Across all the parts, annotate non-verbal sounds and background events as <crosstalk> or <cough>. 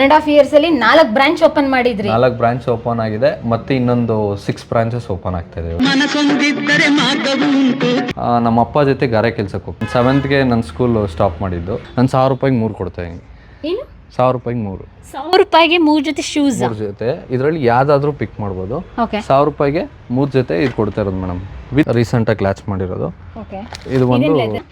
One and half years ಅಲ್ಲಿ ನಾಲ್ಕು branch open ಮಾಡಿದ್ರಿ. ನಾಲ್ಕು ಬ್ರಾಂಚ್ ಓಪನ್ ಆಗಿದೆ ಮತ್ತೆ ಇನ್ನೊಂದು ಸಿಕ್ಸ್ ಬ್ರಾಂಚಸ್ ಓಪನ್ ಆಗ್ತಾ ಇದೆ. ಆ, ನಮ್ಮ ಅಪ್ಪ ಜೊತೆ ಗಾರೆ ಕೆಲ್ಸಕ್ಕೆ ಹೋಗ್ತೀನಿ ಸೆವೆಂತ್ಗೆ ನನ್ನ ಸ್ಕೂಲ್ ಸ್ಟಾಪ್ ಮಾಡಿದ್ದು. ನಾನು ಸಾವಿರ ರೂಪಾಯಿಗೆ ಮೂರು ಕೊಡ್ತಾ ಇದ್ದೀನಿ. ಏನು? ಸಾವಿರ ರೂಪಾಯಿಗೆ ಮೂರು. ಸಾವಿರ ರೂಪಾಯಿಗೆ ಮೂರ್ ಜೊತೆ ಶೂಸ್ ಮೂರು ಜೊತೆ. ಇದರಲ್ಲಿ ಯಾವ್ದಾದ್ರೂ ಪಿಕ್ ಮಾಡ್ಬೋದು. ಓಕೆ ಸಾವಿರ ರೂಪಾಯಿಗೆ ಮೂರು ಜೊತೆ ಇದು ಕೊಡ್ತಾ ಇರೋದು ಮೇಡಮ್ ವಿತ್ ರೀಸೆಂಟಾಗಿ ಲ್ಯಾಚ್ ಮಾಡಿರೋದು. ಓಕೆ ಇದು ಒಂದು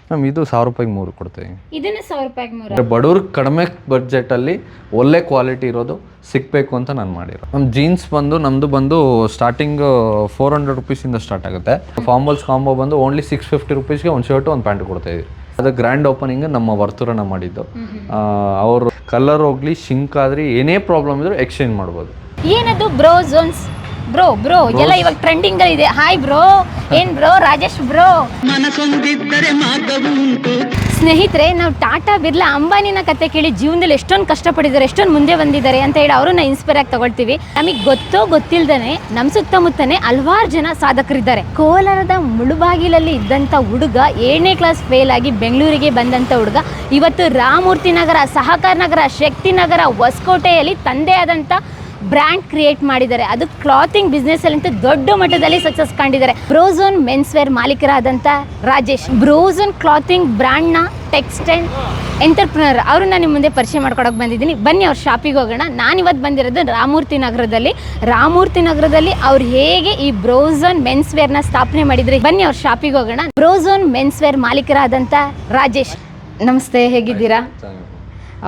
ಮ್ಯಾಮ್ ಇದು ಸಾವಿರ ರೂಪಾಯಿಗೆ ಮೂರು ಕೊಡ್ತೀವಿ ಇದನ್ನ ಸಾವಿರ ರೂಪಾಯಿಗೆ ಮೂರು ಬಡವ್ರ ಕಡಿಮೆ ಕಡಿಮೆ ಬಡ್ಜೆಟಲ್ಲಿ ಒಳ್ಳೆ ಕ್ವಾಲಿಟಿ ಇರೋದು ಸಿಕ್ಬೇಕು ಅಂತ ನಾನು ಮಾಡಿರೋ ನಮ್ಮ ಜೀನ್ಸ್ ಬಂದು ನಮ್ದು ಬಂದು ಸ್ಟಾರ್ಟಿಂಗ್ ಫೋರ್ ಹಂಡ್ರೆಡ್ ರುಪೀಸಿಂದ ಸ್ಟಾರ್ಟ್ ಆಗುತ್ತೆ. ಫಾರ್ಮಲ್ಸ್ ಕಾಂಬೋ ಬಂದು ಓನ್ಲಿ ಸಿಕ್ಸ್ ಫಿಫ್ಟಿ ರುಪೀಸ್ಗೆ ಒಂದು ಶರ್ಟ್ ಒಂದು ಪ್ಯಾಂಟ್ ಕೊಡ್ತಾ ಇದ್ವಿ. ಅದು ಗ್ರ್ಯಾಂಡ್ ಓಪನಿಂಗ್ ನಮ್ಮ ವರ್ತುರನ ಮಾಡಿದ್ದು. ಅವರು ಕಲರ್ ಹೋಗ್ಲಿ ಶಿಂಕ್ ಆದ್ರೆ ಏನೇ ಪ್ರಾಬ್ಲಮ್ ಇದ್ರೂ ಎಕ್ಸ್ಚೇಂಜ್ ಮಾಡ್ಬೋದು. ಏನದು ಬ್ರೋ ಝೋನ್ಸ್ ಬ್ರೋ ಬ್ರೋ ಎಲ್ಲ ಇವಾಗ ಟ್ರೆಂಡಿಂಗ್ ಇದೆ. ಹಾಯ್ ಬ್ರೋ ಏನ್ ಬ್ರೋ ರಾಜೇಶ್ ಬ್ರೋ ಸ್ನೇಹಿತರೆ ನಾವು ಟಾಟಾ ಬಿರ್ಲಾ ಅಂಬಾನಿನ ಕತೆ ಕೇಳಿ ಜೀವನದಲ್ಲಿ ಎಷ್ಟೊಂದು ಕಷ್ಟಪಟ್ಟಿದ್ದಾರೆ ಎಷ್ಟೊಂದು ಮುಂದೆ ಬಂದಿದ್ದಾರೆ ಅಂತ ಹೇಳಿ ಅವ್ರನ್ನ ಇನ್ಸ್ಪೈರ್ ಆಗಿ ತಗೊಳ್ತೀವಿ. ನಮಗೆ ಗೊತ್ತೋ ಗೊತ್ತಿಲ್ದೇನೆ ನಮ್ಮ ಸುತ್ತಮುತ್ತನೇ ಹಲವಾರು ಜನ ಸಾಧಕರಿದ್ದಾರೆ. ಕೋಲಾರದ ಮುಳುಬಾಗಿಲಲ್ಲಿ ಇದ್ದಂಥ ಹುಡುಗ ಏಳನೇ ಕ್ಲಾಸ್ ಫೇಲ್ ಆಗಿ ಬೆಂಗಳೂರಿಗೆ ಬಂದಂಥ ಹುಡುಗ ಇವತ್ತು ರಾಮೂರ್ತಿ ನಗರ ಸಹಕಾರ ನಗರ ಶಕ್ತಿ ನಗರ ಹೊಸಕೋಟೆಯಲ್ಲಿ ತಂದೆ ಆದಂಥ ಬ್ರ್ಯಾಂಡ್ ಕ್ರಿಯೇಟ್ ಮಾಡಿದ್ದಾರೆ. ಅದು ಕ್ಲಾತಿಂಗ್ ಬಿಸ್ನೆಸ್ ಅಲ್ಲಿ ಅಂತೂ ದೊಡ್ಡ ಮಟ್ಟದಲ್ಲಿ ಸಕ್ಸಸ್ ಕಂಡಿದ್ದಾರೆ. ಬ್ರೋಝೋನ್ ಮೆನ್ಸ್ ವೇರ್ ಮಾಲೀಕರಾದಂಥ ರಾಜೇಶ್ ಬ್ರೋಝೋನ್ ಕ್ಲಾತಿಂಗ್ ಬ್ರ್ಯಾಂಡ್ನ ಟೆಕ್ಸ್ಟೈಲ್ ಎಂಟರ್ಪ್ರಿನರ್ ಅವ್ರನ್ನ ನಿಮ್ಮ ಮುಂದೆ ಪರಿಚಯ ಮಾಡ್ಕೊಡೋಕೆ ಬಂದಿದ್ದೀನಿ. ಬನ್ನಿ ಅವ್ರ ಶಾಪಿಗೆ ಹೋಗೋಣ. ನಾನು ಇವತ್ತು ಬಂದಿರೋದು ರಾಮೂರ್ತಿ ನಗರದಲ್ಲಿ. ರಾಮೂರ್ತಿ ನಗರದಲ್ಲಿ ಅವ್ರು ಹೇಗೆ ಈ ಬ್ರೋಝೋನ್ ಮೆನ್ಸ್ ವೇರ್ನ ಸ್ಥಾಪನೆ ಮಾಡಿದ್ರಿ? ಬನ್ನಿ ಅವ್ರ ಶಾಪಿಗೆ ಹೋಗೋಣ. ಬ್ರೋಝೋನ್ ಮೆನ್ಸ್ ವೇರ್ ಮಾಲೀಕರಾದಂಥ ರಾಜೇಶ್. ನಮಸ್ತೆ ಹೇಗಿದ್ದೀರಾ?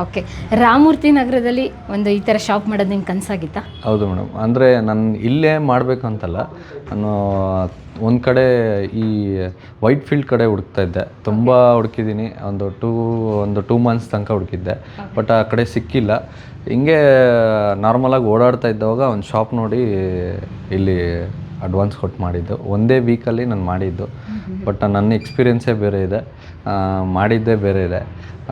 ಓಕೆ ರಾಮಮೂರ್ತಿ ನಗರದಲ್ಲಿ ಒಂದು ಈ ಥರ ಶಾಪ್ ಮಾಡೋದು ನಿಮ್ಗೆ ಕನಸಾಗಿತ್ತಾ? ಹೌದು ಮೇಡಮ್ ಅಂದರೆ ನಾನು ಇಲ್ಲೇ ಮಾಡಬೇಕು ಅಂತಲ್ಲ ನಾನು ಒಂದು ಕಡೆ ಈ ವೈಟ್ ಫೀಲ್ಡ್ ಕಡೆ ಹುಡುಕ್ತಾ ಇದ್ದೆ. ತುಂಬ ಹುಡುಕಿದ್ದೀನಿ ಒಂದು ಟೂ ಒಂದು ಟೂ ಮಂತ್ಸ್ ತನಕ ಹುಡುಕಿದ್ದೆ. ಬಟ್ ಆ ಕಡೆ ಸಿಕ್ಕಿಲ್ಲ. ಹಿಂಗೆ ನಾರ್ಮಲಾಗಿ ಓಡಾಡ್ತಾ ಇದ್ದವಾಗ ಒಂದು ಶಾಪ್ ನೋಡಿ ಇಲ್ಲಿ ಅಡ್ವಾನ್ಸ್ ಕೊಟ್ಟು ಮಾಡಿದ್ದು. ಒಂದೇ ವೀಕಲ್ಲಿ ನಾನು ಮಾಡಿದ್ದು. ಬಟ್ ನನ್ನ ಎಕ್ಸ್ಪೀರಿಯೆನ್ಸೇ ಬೇರೆ ಇದೆ. ಮಾಡಿದ್ದೇ ಬೇರೆ ಇದೆ.